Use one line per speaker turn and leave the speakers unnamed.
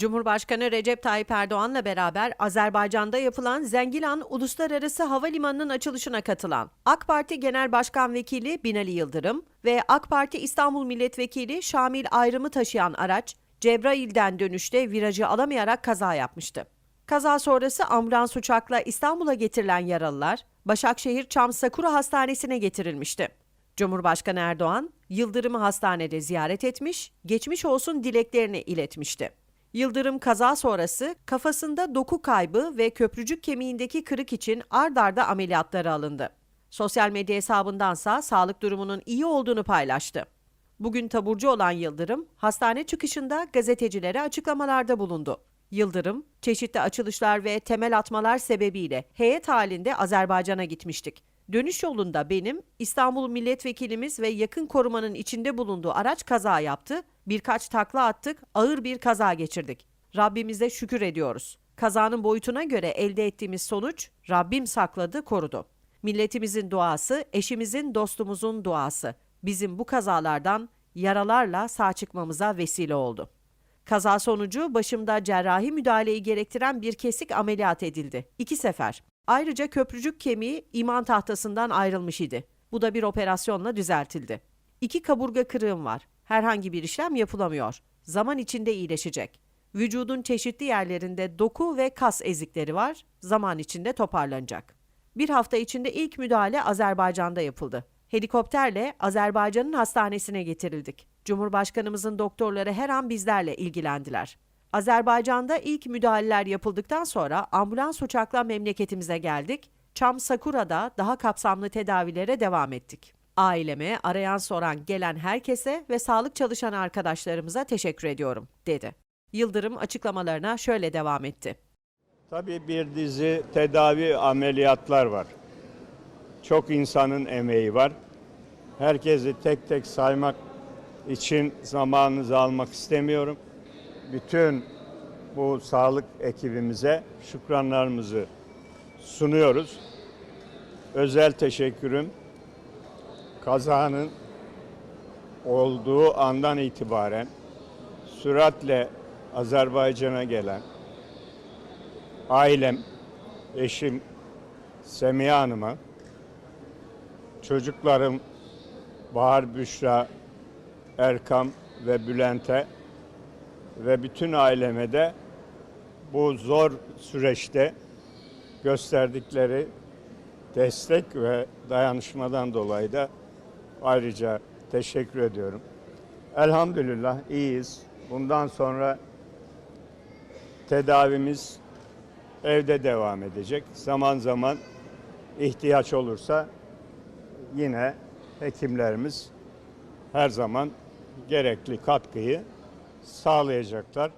Cumhurbaşkanı Recep Tayyip Erdoğan'la beraber Azerbaycan'da yapılan Zengilan Uluslararası Havalimanı'nın açılışına katılan AK Parti Genel Başkan Vekili Binali Yıldırım ve AK Parti İstanbul Milletvekili Şamil Ayrım'ı taşıyan araç Cebrail'den dönüşte virajı alamayarak kaza yapmıştı. Kaza sonrası ambulans uçakla İstanbul'a getirilen yaralılar Başakşehir Çam Sakura Hastanesi'ne getirilmişti. Cumhurbaşkanı Erdoğan, Yıldırım'ı hastanede ziyaret etmiş, geçmiş olsun dileklerini iletmişti. Yıldırım kaza sonrası kafasında doku kaybı ve köprücük kemiğindeki kırık için ard arda ameliyatları alındı. Sosyal medya hesabındansa sağlık durumunun iyi olduğunu paylaştı. Bugün taburcu olan Yıldırım, hastane çıkışında gazetecilere açıklamalarda bulundu. Yıldırım, çeşitli açılışlar ve temel atmalar sebebiyle heyet halinde Azerbaycan'a gitmiştik. Dönüş yolunda benim, İstanbul milletvekilimiz ve yakın korumanın içinde bulunduğu araç kaza yaptı. Birkaç takla attık, ağır bir kaza geçirdik. Rabbimize şükür ediyoruz. Kazanın boyutuna göre elde ettiğimiz sonuç Rabbim sakladı, korudu. Milletimizin duası, eşimizin, dostumuzun duası bizim bu kazalardan yaralarla sağ çıkmamıza vesile oldu. Kaza sonucu başımda cerrahi müdahaleyi gerektiren bir kesik ameliyat edildi. İki sefer. Ayrıca köprücük kemiği iman tahtasından ayrılmış idi. Bu da bir operasyonla düzeltildi. İki kaburga kırığım var. Herhangi bir işlem yapılamıyor. Zaman içinde iyileşecek. Vücudun çeşitli yerlerinde doku ve kas ezikleri var. Zaman içinde toparlanacak. Bir hafta içinde ilk müdahale Azerbaycan'da yapıldı. Helikopterle Azerbaycan'ın hastanesine getirildik. Cumhurbaşkanımızın doktorları her an bizlerle ilgilendiler. Azerbaycan'da ilk müdahaleler yapıldıktan sonra ambulans uçakla memleketimize geldik. Çam Sakura'da daha kapsamlı tedavilere devam ettik. Aileme, arayan soran gelen herkese ve sağlık çalışan arkadaşlarımıza teşekkür ediyorum, dedi. Yıldırım açıklamalarına şöyle devam etti.
Tabii bir dizi tedavi ameliyatlar var. Çok insanın emeği var. Herkesi tek tek saymak için zamanınızı almak istemiyorum. Bütün bu sağlık ekibimize şükranlarımızı sunuyoruz. Özel teşekkürüm kazanın olduğu andan itibaren süratle Azerbaycan'a gelen ailem, eşim Semiha Hanım'a, çocuklarım Bahar Büşra, Erkam ve Bülent'e ve bütün aileme de bu zor süreçte gösterdikleri destek ve dayanışmadan dolayı da ayrıca teşekkür ediyorum. Elhamdülillah iyiyiz. Bundan sonra tedavimiz evde devam edecek. Zaman zaman ihtiyaç olursa yine hekimlerimiz her zaman gerekli katkıyı sağlayacaklar.